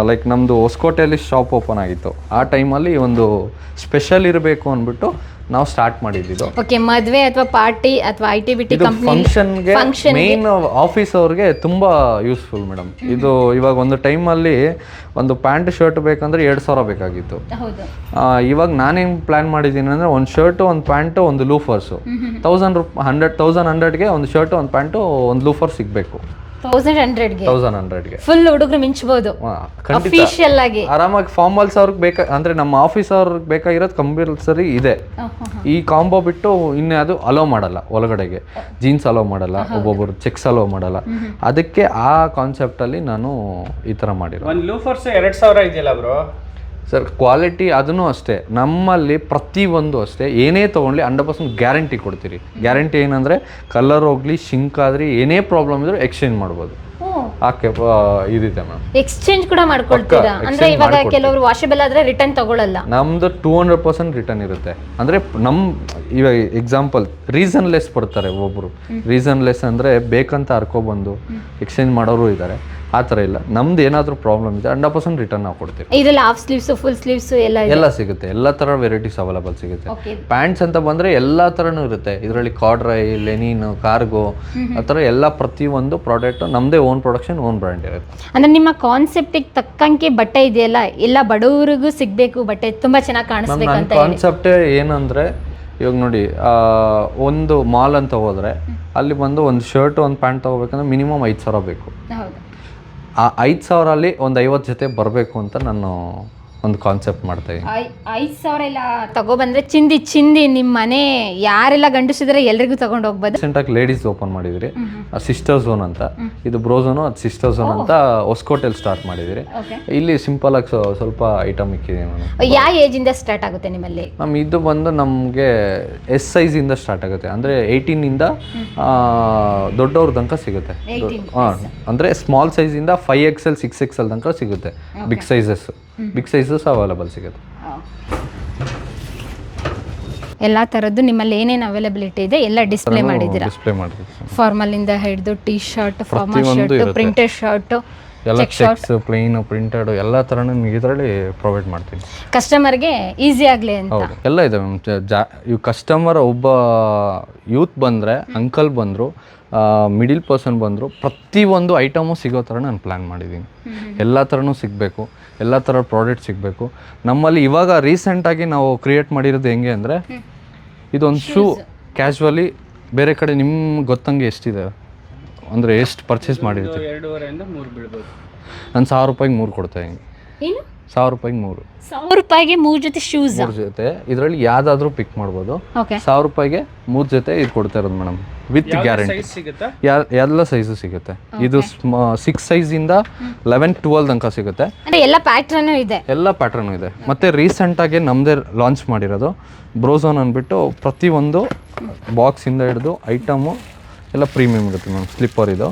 ಲೈಕ್ ನಮ್ಮದು ಹೊಸಕೋಟೆಯಲ್ಲಿ ಶಾಪ್ ಓಪನ್ ಆಗಿತ್ತು. ಆ ಟೈಮಲ್ಲಿ ಒಂದು ಸ್ಪೆಷಲ್ ಇರಬೇಕು ಅಂದ್ಬಿಟ್ಟು ನಾವು ಸ್ಟಾರ್ಟ್ ಮಾಡಿದ್ದು ಓಕೆ ಮದುವೆ ಅಥವಾ ಪಾರ್ಟಿ ಅಥವಾ ಐ ಟಿ ಬಿ ಟಿ ಫಂಕ್ಷನ್ಗೆ ಮೇನ್ ಆಫೀಸ್ ಅವ್ರಿಗೆ ತುಂಬಾ ಯೂಸ್ಫುಲ್ ಮೇಡಮ್ ಇದು ಇವಾಗ ಒಂದು ಟೈಮಲ್ಲಿ ಒಂದು ಪ್ಯಾಂಟ್ ಶರ್ಟ್ ಬೇಕಂದ್ರೆ ಎರಡು ಸಾವಿರ ಬೇಕಾಗಿತ್ತು. ಇವಾಗ ನಾನೇನು ಪ್ಲ್ಯಾನ್ ಮಾಡಿದ್ದೀನಿ ಅಂದರೆ ಒಂದು ಶರ್ಟು ಒಂದು ಪ್ಯಾಂಟು ಒಂದು ಲೂಫರ್ಸು ತೌಸಂಡ್ ರುಪ್ ಹಂಡ್ರೆಡ್ ತೌಸಂಡ್ ಹಂಡ್ರೆಡ್ಗೆ ಒಂದು ಶರ್ಟು ಒಂದು ಪ್ಯಾಂಟು ಒಂದು ಲೂಫರ್ ಸಿಗಬೇಕು. ತೌಸಂಡ್ ಹಂಡ್ರೆಡ್ಗೆ ತೌಸಂಡ್ ಹಂಡ್ರೆಡ್ಗೆ ಫುಲ್ ಹುಡುಗರು ಮಿಂಚ್ಬೋದು. ಅಫಿಷಿಯಲ್ ಆಗಿ. ಆರಾಮಾಗಿ ಫಾರ್ಮಲ್ಸ್ ಅವ್ರಿಗೆ ಬೇಕಾ ಅಂದ್ರೆ ನಮ್ಮ ಆಫೀಸ್ ಅವ್ರಿಗೆ ಬೇಕಾಗಿರೋದು ಕಂಪಲ್ಸರಿ ಇದೆ. ಈ ಕಾಂಬೋ ಬಿಟ್ಟು ಇನ್ನೇ ಅದು ಅಲೋ ಮಾಡಲ್ಲ ಒಳಗಡೆಗೆ. ಜೀನ್ಸ್ ಅಲೋ ಮಾಡಲ್ಲ ಒಬ್ಬೊಬ್ಬರು ಚೆಕ್ಸ್ ಅಲೋ ಮಾಡಲ್ಲ. ಅದಕ್ಕೆ ಆ ಕಾನ್ಸೆಪ್ಟಲ್ಲಿ ನಾನು ಈ ಥರ ಮಾಡಿರೋ ಒಂದು ಲೂಫರ್ಸ್ ಎರಡು ಸಾವಿರ ಇದೆಯಲ್ಲ ಬ್ರೋ ಸರ್ ಕ್ವಾಲಿಟಿ ಅದನ್ನು ಅಷ್ಟೇ. ನಮ್ಮಲ್ಲಿ ಪ್ರತಿಯೊಂದು ಅಷ್ಟೇ. ಏನೇ ತೊಗೊಂಡ್ಲಿ ಹಂಡ್ರೆಡ್ ಪರ್ಸೆಂಟ್ ಗ್ಯಾರಂಟಿ ಕೊಡ್ತೀರಿ. ಗ್ಯಾರಂಟಿ ಏನಂದರೆ ಕಲರ್ ಹೋಗಲಿ ಶಿಂಕ್ ಆದ್ರಿ ಏನೇ ಪ್ರಾಬ್ಲಮ್ ಇದ್ರೂ ಎಕ್ಸ್ಚೇಂಜ್ ಮಾಡ್ಬೋದು. ಓಕೆ ಕೆಪ ಇದಿದೆ ಮ್ಯಾಮ್ ಎಕ್ಸ್ಚೇಂಜ್ ಕೂಡ ಮಾಡ್ಕೊಳ್ತೀರಾ? ಅಂದ್ರೆ ಇವಾಗ ಕೆಲವರು ವಾಷೇಬಲ್ ಆದ್ರೆ ರಿಟರ್ನ್ ತಗೊಳ್ಳಲ್ಲ ನಮ್ದು ಟೂ ಹಂಡ್ರೆಡ್ ಪರ್ಸೆಂಟ್ ರಿಟರ್ನ್ ಇರುತ್ತೆ. ಅಂದ್ರೆ ನಮ್ ಇವಾಗ ಎಕ್ಸಾಂಪಲ್ ರೀಸನ್ಲೆಸ್ ಬರ್ತಾರೆ ಒಬ್ರು. ರೀಸನ್ಲೆಸ್ ಅಂದ್ರೆ ಬೇಕಂತ ಹರ್ಕೊಬಂದು ಎಕ್ಸ್ಚೇಂಜ್ ಮಾಡೋರು ಇದ್ದಾರೆ ಆ ಥರ ಇಲ್ಲ. ನಮ್ದು ಏನಾದರೂ ಪ್ರಾಬ್ಲಮ್ ಇದೆ ಹಂಡ್ರೆಡ್ ಪರ್ಸೆಂಟ್ ರಿಟರ್ನ್ ನಾವು ಕೊಡ್ತೀವಿ. ಇದೆಲ್ಲ ಹಾಫ್ ಸ್ಲೀವ್ಸ್ ಫುಲ್ ಸ್ಲೀವ್ಸ್ ಎಲ್ಲ ಇದೆ? ಎಲ್ಲ ಸಿಗುತ್ತೆ. ಎಲ್ಲ ಥರ ವೆರೈಟೀಸ್ ಅವೈಲಬಲ್ ಸಿಗುತ್ತೆ. ಪ್ಯಾಂಟ್ಸ್ ಅಂತ ಬಂದರೆ ಎಲ್ಲ ಥರನೂ ಇರುತ್ತೆ. ಇದರಲ್ಲಿ ಕಾರ್ಡ್ರೈ ಲೆನಿನ್ ಕಾರ್ಗೋ ಆ ಥರ ಎಲ್ಲ ಪ್ರತಿಯೊಂದು ಪ್ರಾಡಕ್ಟ್ ನಮ್ಮದೇ ಓನ್ ಪ್ರೊಡಕ್ಷನ್ ಓನ್ ಬ್ರ್ಯಾಂಡ್ ಇರುತ್ತೆ. ಅಂದ್ರೆ ನಿಮ್ಮ ಕಾನ್ಸೆಪ್ಟಿಗೆ ತಕ್ಕಂಗೆ ಬಟ್ಟೆ ಇದೆಯಲ್ಲ? ಎಲ್ಲ ಬಡವರಿಗೂ ಸಿಗಬೇಕು ಬಟ್ಟೆ. ತುಂಬಾ ಚೆನ್ನಾಗಿ ಕಾಣಿಸ್ಬೇಕು ನನ್ನ ಅಂತ ಹೇಳಿ. ಕಾನ್ಸೆಪ್ಟ್ ಏನಂದರೆ ಇವಾಗ ನೋಡಿ ಆ, ಒಂದು ಮಾಲ್ ಅಂತ ಹೋದರೆ ಅಲ್ಲಿ ಬಂದು ಒಂದು ಶರ್ಟ್ ಒಂದು ಪ್ಯಾಂಟ್ ತಗೋಬೇಕಂದ್ರೆ ಮಿನಿಮಮ್ ಐದು ಸಾವಿರ ಬೇಕು. ಹೌದು. ಆ ಐದು ಸಾವಿರಲ್ಲಿ ಒಂದು ಐವತ್ತು ಜೊತೆ ಬರಬೇಕು ಅಂತ ನಾನು ಒಂದು ಕಾನ್ಸೆಪ್ಟ್ ಮಾಡ್ತಾ ಇದ್ದೀನಿ ಐದ್ ಸಾವಿರ ಎಲ್ಲ ತಗೊಬಂದ್ರೆ ಚಿಂದಿ ಚಿಂದಿ ನಿಮ್ಮ ಮನೆ ಯಾರೆಲ್ಲ ಗಂಡಸಿದ್ರೆ ಎಲ್ರಿಗೂ ತಗೊಂಡು ಹೋಗ್ಬೋದು. ರೀಸೆಂಟಾಗಿ ಲೇಡೀಸ್ ಓಪನ್ ಮಾಡಿದಿರಿ. ಸಿಸ್ಟರ್ ಝೋನ್ ಅಂತ. ಇದು ಬ್ರೋ ಝೋನು ಅದು ಸಿಸ್ಟರ್ ಝೋನ್ ಅಂತ ಹೊಸಕೋಟೆಲ್ ಸ್ಟಾರ್ಟ್ ಮಾಡಿದಿರಿ. ಇಲ್ಲಿ ಸಿಂಪಲ್ ಆಗಿ ಸ್ವಲ್ಪ ಐಟಮ್ ಇಕ್ಕಿದೆ ಯಾವ ಏಜ್ ಇಂದ ಸ್ಟಾರ್ಟ್ ಆಗುತ್ತೆ ನಿಮ್ಮಲ್ಲಿ? ಮ್ಯಾಮ್ ಇದು ಬಂದು ನಮಗೆ ಎಸ್ ಸೈಜ್ ಇಂದ ಸ್ಟಾರ್ಟ್ ಆಗುತ್ತೆ. ಅಂದರೆ ಏಯ್ಟೀನಿಂದ ದೊಡ್ಡವ್ರ ತನಕ ಸಿಗುತ್ತೆ. ಅಂದ್ರೆ ಅಂದರೆ small ಸೈಜಿಂದ five X L six X L ತನಕ ಸಿಗುತ್ತೆ. Big sizes big sizes available ಸಿಗುತ್ತೆ. ಎಲ್ಲ ತರದ್ದು ನಿಮ್ಮಲ್ಲಿ ಏನೇನು ಅವೈಲಬಿಲಿಟಿ ಇದೆ ಎಲ್ಲ ಡಿಸ್ಪ್ಲೇ ಮಾಡಿದ್ದೀರಾ? ಡಿಸ್ಪ್ಲೇ ಫಾರ್ಮಲ್ ಇಂದ ಹಿಡಿದು T shirt formal shirt printed shirt ಎಲ್ಲ ಚೆಕ್ಸ್ ಪ್ಲೇನ್ ಪ್ರಿಂಟೆಡ್ ಎಲ್ಲ ಥರನೂ ನಿಮಗೆ ಇದರಲ್ಲಿ ಪ್ರೊವೈಡ್ ಮಾಡ್ತೀನಿ. ಕಸ್ಟಮರ್ಗೆ ಈಸಿ ಆಗಲಿ ಅಂತ. ಹೌದು ಎಲ್ಲ ಇದೆ ಮ್ಯಾಮ್ ಜಾ ಇವು ಕಸ್ಟಮರ್ ಒಬ್ಬ ಯೂತ್ ಬಂದರೆ ಅಂಕಲ್ ಬಂದರು ಮಿಡಿಲ್ ಪರ್ಸನ್ ಬಂದರು ಪ್ರತಿಯೊಂದು ಐಟಮು ಸಿಗೋ ಥರ ನಾನು ಪ್ಲ್ಯಾನ್ ಮಾಡಿದ್ದೀನಿ ಎಲ್ಲ ಥರನೂ ಸಿಗಬೇಕು ಎಲ್ಲ ಥರ ಪ್ರಾಡಕ್ಟ್ ಸಿಗಬೇಕು. ನಮ್ಮಲ್ಲಿ ಇವಾಗ ರೀಸೆಂಟಾಗಿ ನಾವು ಕ್ರಿಯೇಟ್ ಮಾಡಿರೋದು ಹೆಂಗೆ ಅಂದರೆ ಇದೊಂದು ಶೂ ಕ್ಯಾಶುವಲಿ ಬೇರೆ ಕಡೆ ನಿಮ್ಗೆ ಗೊತ್ತಂಗೆ ಎಷ್ಟಿದೆ? ಅಂದರೆ ಎಷ್ಟು ಪರ್ಚೇಸ್ ಮಾಡಿರ್ತೀವಿ ಎರಡೂವರೆಯಿಂದ ಮೂರು ಬೀಳ್ಬೋದು. ನಾನು ಸಾವಿರ ರೂಪಾಯಿಗೆ ಮೂರು ಕೊಡ್ತಾ ಇದ್ದೀನಿ. ಏನು? ಸಾವಿರ ರೂಪಾಯಿಗೆ ಮೂರು. ಸಾವಿರ ರೂಪಾಯಿಗೆ ಮೂರು ಜೊತೆ ಶೂಸ್ ಮೂರು ಜೊತೆ. ಇದರಲ್ಲಿ ಯಾವ್ದಾದ್ರೂ ಪಿಕ್ ಮಾಡ್ಬೋದು. ಓಕೆ ಸಾವಿರ ರೂಪಾಯಿಗೆ ಮೂರು ಜೊತೆ ಇದು ಕೊಡ್ತಾ ಇರೋದು ಮೇಡಮ್ ವಿತ್ ಗ್ಯಾರಂಟಿ ಸೈಜ್ ಸಿಗುತ್ತಾ? ಎಲ್ಲ ಸೈಜು ಸಿಗುತ್ತೆ. ಇದು ಸಿಕ್ಸ್ ಇಂದ ಲೆವೆನ್ ಟ್ವೆಲ್ ತನಕ ಸಿಗುತ್ತೆ. ಅಂದ್ರೆ ಎಲ್ಲ ಪ್ಯಾಟ್ರನ್ ಇದೆ. ಎಲ್ಲ ಪ್ಯಾಟ್ರನ್ ಇದೆ. ಮತ್ತೆ ರೀಸೆಂಟ್ ಆಗಿ ನಮ್ದೇ ಲಾಂಚ್ ಮಾಡಿರೋದು ಬ್ರೋಝೋನ್ ಅಂದ್ಬಿಟ್ಟು ಪ್ರತಿಯೊಂದು ಇಂದ ಹಿಡಿದು ಐಟಮು ಎಲ್ಲ ಪ್ರೀಮಿಯಂ ಇರುತ್ತೆ ಮ್ಯಾಮ್ ಸ್ಲಿಪ್ಪರ್ ಇದು.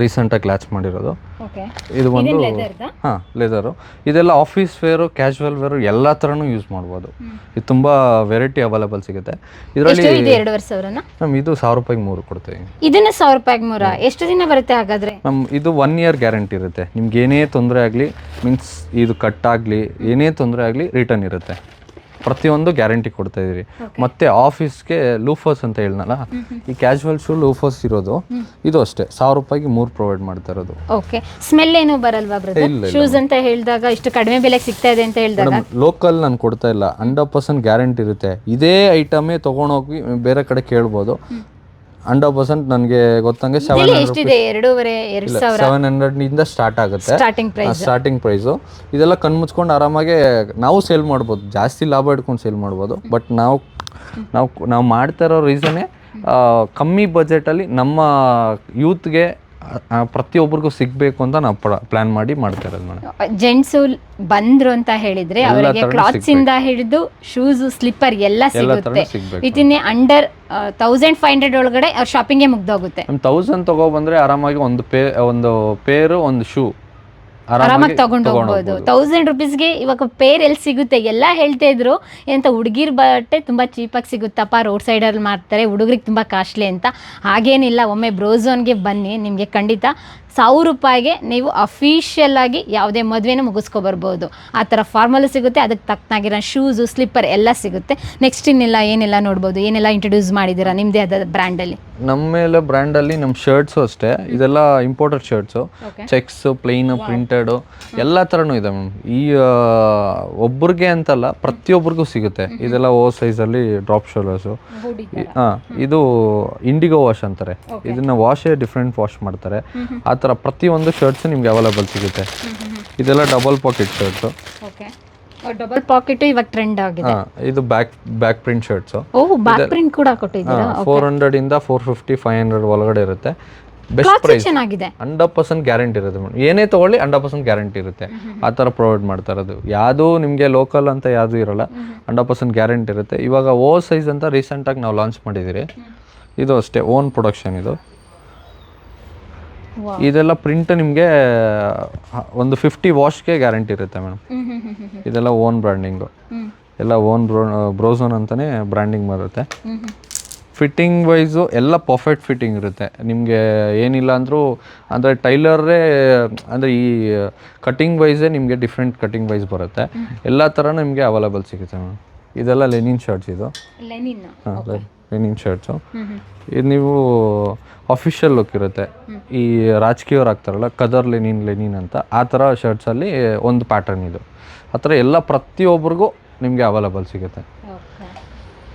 ರೀಸೆಂಟಾಗಿ ಕ್ಲಾಚ್ ಮಾಡಿರೋದು. ಇದು ಒಂದು? ಹಾಂ ಲೆದರು ಇದೆಲ್ಲ ಆಫೀಸ್ ವೇರು ಕ್ಯಾಶುವಲ್ ವೇರು ಎಲ್ಲ ಥರನೂ ಯೂಸ್ ಮಾಡ್ಬೋದು. ಇದು ತುಂಬ ವೆರೈಟಿ ಅವೈಲೇಬಲ್ ಸಿಗುತ್ತೆ. ಇದರಲ್ಲಿ ಎರಡೂವರೆ ಸಾವಿರನ? ಮ್ಯಾಮ್ ಇದು ಸಾವಿರ ರೂಪಾಯಿಗೆ ಮೂರು ಕೊಡ್ತೀವಿ. ಇದನ್ನ ಸಾವಿರ ರೂಪಾಯಿಗೆ ಮೂರ? ಎಷ್ಟು ದಿನ ಬರುತ್ತೆ ಹಾಗಾದ್ರೆ? ಮ್ಯಾಮ್ ಇದು ಒನ್ ಇಯರ್ ಗ್ಯಾರಂಟಿ ಇರುತ್ತೆ. ನಿಮ್ಗೆ ಏನೇ ತೊಂದರೆ ಆಗಲಿ ಮೀನ್ಸ್ ಇದು ಕಟ್ ಆಗಲಿ ಏನೇ ತೊಂದರೆ ಆಗಲಿ ರಿಟರ್ನ್ ಇರುತ್ತೆ. ಪ್ರತಿಯೊಂದು ಗ್ಯಾರಂಟಿ ಕೊಡ್ತಾ ಇದೀರಿ ಮತ್ತೆ ಆಫೀಸ್ಗೆ ಲೂಫರ್ಸ್ ಅಂತ ಹೇಳ್ನಲ್ಲ ಈ ಕ್ಯಾಶುವಲ್ ಶೂ ಲೂಫರ್ಸ್ ಇರೋದು. ಇದು ಅಷ್ಟೇ ಸಾವಿರ ರೂಪಾಯಿಗೆ ಮೂರು ಪ್ರೊವೈಡ್ ಮಾಡ್ತಾ ಇರೋದು. ಓಕೆ ಸ್ಮೆಲ್ ಏನು ಬರಲ್ವಾ ಬ್ರದರ್ ಇಲ್ಲ, ಶೂಸ್ ಅಂತ ಹೇಳಿದಾಗ ಇಷ್ಟು ಕಡಿಮೆ ಬೆಲೆಗೆ ಸಿಗ್ತಾ ಇದೆ ಅಂತ ಹೇಳಿದಾಗ? ಮೇಡಮ್ ಲೋಕಲ್ ನಾನು ಕೊಡ್ತಾ ಇಲ್ಲ. ಹಂಡ್ರೆಡ್ ಪರ್ಸೆಂಟ್ ಗ್ಯಾರಂಟಿ ಇರುತ್ತೆ. ಇದೇ ಐಟಮೇ ತೊಗೊಂಡೋಗಿ ಬೇರೆ ಕಡೆ ಕೇಳ್ಬೋದು. ಹಂಡ್ರೆಡ್ ಪರ್ಸೆಂಟ್ ನನಗೆ ಗೊತ್ತಂಗೆ ಸೆವೆನ್ ಹಂಡ್ರೆಡ್ ಎಷ್ಟಿದೆ? ಎರಡೂವರೆ ಎರಡು ಸಾವಿರ? ಸೆವೆನ್ ಹಂಡ್ರೆಡ್ನಿಂದ ಸ್ಟಾರ್ಟ್ ಆಗುತ್ತೆ. ಸ್ಟಾರ್ಟಿಂಗ್ ಪ್ರೈಸ್ ಸ್ಟಾರ್ಟಿಂಗ್ ಪ್ರೈಸು ಇದೆಲ್ಲ ಕಣ್ಮುಚ್ಕೊಂಡು ಆರಾಮಾಗಿ ನಾವು ಸೇಲ್ ಮಾಡ್ಬೋದು. ಜಾಸ್ತಿ ಲಾಭ ಇಟ್ಕೊಂಡು ಸೇಲ್ ಮಾಡ್ಬೋದು. ಬಟ್ ನಾವು ನಾವು ನಾವು ಮಾಡ್ತಾ ಇರೋ ರೀಸನ್ನೇ ಕಮ್ಮಿ ಬಜೆಟಲ್ಲಿ ನಮ್ಮ ಯೂತ್ಗೆ ಪ್ರತಿಯೊಬ್ಬರಿಗೂ ಸಿಗಬೇಕು ಅಂತ ನಾವು ಪ್ಲಾನ್ ಮಾಡಿ ಮಾಡ್ತಾ ಇರೋದು ಜೆಂಟ್ಸ್ ಜೆಂಟ್ಸು ಬಂದ್ರು ಅಂತ ಹೇಳಿದ್ರೆ ಅವರಿಗೆ ಕ್ಲಾತ್ಸ್ ಇಂದ ಹಿಡಿದು ಶೂಸ್ ಸ್ಲಿಪ್ಪರ್ ಎಲ್ಲ ಸಿಗುತ್ತೆ. ಇದನ್ನೇ ಸಿಗ್ಬೇಕು within under thousand five hundred ಒಳಗಡೆ ಅವ್ರ ಶಾಪಿಂಗ್ಗೆ ಮುಗ್ದೋಗುತ್ತೆ. ತೌಸಂಡ್ ತಗೊಬಂದ್ರೆ ಆರಾಮಾಗಿ ಒಂದು ಪೇ ಒಂದು ಪೇರು ಒಂದು ಶೂ ಆರಾಮಾಗಿ ತಗೊಂಡು ಹೋಗ್ಬೋದು. ತೌಸಂಡ್ ರುಪೀಸ್ಗೆ ಇವಾಗ ಪೇರ್ ಎಲ್ಲಿ ಸಿಗುತ್ತೆ? ಎಲ್ಲ ಹೇಳ್ತಾ ಇದ್ರು. ಎಂತ ಹುಡುಗಿರ್ ಬಟ್ಟೆ ತುಂಬಾ ಚೀಪಾಗಿ ಸಿಗುತ್ತಪ್ಪ ರೋಡ್ ಸೈಡಲ್ಲಿ ಮಾಡ್ತಾರೆ ಹುಡುಗರಿಗೆ ತುಂಬಾ ಕಾಸ್ಟ್ಲಿ ಅಂತ. ಹಾಗೇನಿಲ್ಲ ಒಮ್ಮೆ ಬ್ರೋಝೋನ್ಗೆ ಬನ್ನಿ ನಿಮಗೆ ಖಂಡಿತ ಸಾವಿರ ರೂಪಾಯಿಗೆ ನೀವು ಅಫಿಷಿಯಲ್ ಆಗಿ ಯಾವುದೇ ಮದುವೆನೂ ಮುಗಿಸ್ಕೊಬರ್ಬೋದು. ಆ ಥರ ಫಾರ್ಮಲ್ ಸಿಗುತ್ತೆ ಅದಕ್ಕೆ ತಕ್ಕನಾಗಿರೋ ಶೂಸು ಸ್ಲಿಪ್ಪರ್ ಎಲ್ಲ ಸಿಗುತ್ತೆ. ನೆಕ್ಸ್ಟ್ ಇನ್ನೆಲ್ಲ ಏನೆಲ್ಲ ನೋಡ್ಬೋದು. ಏನೆಲ್ಲ ಇಂಟ್ರೊಡ್ಯೂಸ್ ಮಾಡಿದ್ದೀರಾ ನಿಮ್ಮದೇ ಆದ ಬ್ರ್ಯಾಂಡಲ್ಲಿ ನಮ್ಮ ಮೇಲೆ ಬ್ರ್ಯಾಂಡಲ್ಲಿ ನಮ್ಮ ಶರ್ಟ್ಸು ಅಷ್ಟೇ. ಇದೆಲ್ಲ imported shirts checks plain printed ಎಲ್ಲ ಥರನೂ ಇದೆ ಮ್ಯಾಮ್ ಈ ಒಬ್ಬರಿಗೆ ಒಬ್ರಿಗೆ ಅಂತಲ್ಲ ಪ್ರತಿಯೊಬ್ಬರಿಗೂ ಸಿಗುತ್ತೆ. ಇದೆಲ್ಲ ಓ ಸೈಜಲ್ಲಿ ಡ್ರಾಪ್ ಶೋಲರ್ಸು ಹಾಂ ಇದು ಇಂಡಿಗೋ ವಾಶ್ ಅಂತಾರೆ. ಇದನ್ನ ವಾಶೇ ಡಿಫ್ರೆಂಟ್ ವಾಶ್ ಮಾಡ್ತಾರೆ. ಆ ಥರ ಪ್ರತಿಯೊಂದು ಶರ್ಟ್ಸ್ ನಿಮ್ಗೆ ಅವೈಲೇಬಲ್ ಸಿಗುತ್ತೆ. ಇದೆಲ್ಲ double pocket shirts okay double pocket ಇವಾಗ ಟ್ರೆಂಡ್ ಆಗಿದೆ. ಇದು back back print shirts oh back print ಕೂಡ ಕೊಟ್ಟಿದ್ದೀರಾ? ಫೋರ್ ಹಂಡ್ರೆಡಿಂದ ಫೋರ್ ಫಿಫ್ಟಿ ಫೈವ್ ಹಂಡ್ರೆಡ್ ಒಳಗಡೆ ಇರುತ್ತೆ. ಬೆಸ್ಟ್ ಪ್ರೈಸ್ ಚೆನ್ನಾಗಿದೆ ಹಂಡ್ರೆಡ್ ಪರ್ಸೆಂಟ್ ಗ್ಯಾರಂಟಿ ಇರುತ್ತೆ ಮೇಡಮ್ ಏನೇ ತಗೊಳ್ಳಿ ಹಂಡ್ರೆಡ್ ಪರ್ಸೆಂಟ್ ಗ್ಯಾರಂಟಿ ಇರುತ್ತೆ. ಆ ಥರ ಪ್ರೊವೈಡ್ ಮಾಡ್ತಾ ಇರೋದು. ಯಾವುದೂ ನಿಮಗೆ ಲೋಕಲ್ ಅಂತ ಯಾವುದೂ ಇರಲ್ಲ. ಹಂಡ್ರೆಡ್ ಪರ್ಸೆಂಟ್ ಗ್ಯಾರಂಟಿ ಇರುತ್ತೆ. ಇವಾಗ ಓ ಸೈಜ್ ಅಂತ ರೀಸೆಂಟಾಗಿ ನಾವು ಲಾಂಚ್ ಮಾಡಿದ್ದೀರಿ. ಇದು ಅಷ್ಟೇ ಓನ್ ಪ್ರೊಡಕ್ಷನ್ ಇದು. ಇದೆಲ್ಲ ಪ್ರಿಂಟ್ ನಿಮಗೆ ಒಂದು ಫಿಫ್ಟಿ ವಾಶ್ಗೆ ಗ್ಯಾರಂಟಿ ಇರುತ್ತೆ ಮೇಡಮ್ <laughs> ಇದೆಲ್ಲ ಓನ್ ಬ್ರ್ಯಾಂಡಿಂಗು ಎಲ್ಲ ಓನ್ ಬ್ರೋ ಬ್ರೋಝೋನ್ ಅಂತಲೇ ಬ್ರ್ಯಾಂಡಿಂಗ್ ಬರುತ್ತೆ. ಫಿಟ್ಟಿಂಗ್ ವೈಸು ಎಲ್ಲ ಪರ್ಫೆಕ್ಟ್ ಫಿಟ್ಟಿಂಗ್ ಇರುತ್ತೆ. ನಿಮಗೆ ಏನಿಲ್ಲ ಅಂದರೂ ಅಂದರೆ ಟೈಲರೇ ಅಂದರೆ ಈ ಕಟಿಂಗ್ ವೈಸೇ ನಿಮಗೆ ಡಿಫ್ರೆಂಟ್ ಕಟಿಂಗ್ ವೈಸ್ ಬರುತ್ತೆ. ಎಲ್ಲ ಥರ ನಿಮಗೆ ಅವೈಲೇಬಲ್ ಸಿಗುತ್ತೆ ಮ್ಯಾಮ್ ಇದೆಲ್ಲ ಲೆನಿನ್ ಶರ್ಟ್ಸ್ ಇದು. ಲೆನಿನ್ ಶರ್ಟ್ಸು ಇದು ನೀವು ಅಫಿಷಿಯಲ್ ಲುಕ್ ಇರುತ್ತೆ. ಈ ರಾಜಕೀಯವ್ರು ಆಗ್ತಾರಲ್ಲ ಕದರ್ ಲೆನಿನ್ ಲೆನಿನ್ ಅಂತ ಆ ಥರ ಶರ್ಟ್ಸಲ್ಲಿ ಒಂದು ಪ್ಯಾಟರ್ನ್ ಇದು. ಆ ಥರ ಎಲ್ಲ ಪ್ರತಿಯೊಬ್ಬರಿಗೂ ನಿಮಗೆ ಅವೈಲೇಬಲ್ ಸಿಗುತ್ತೆ.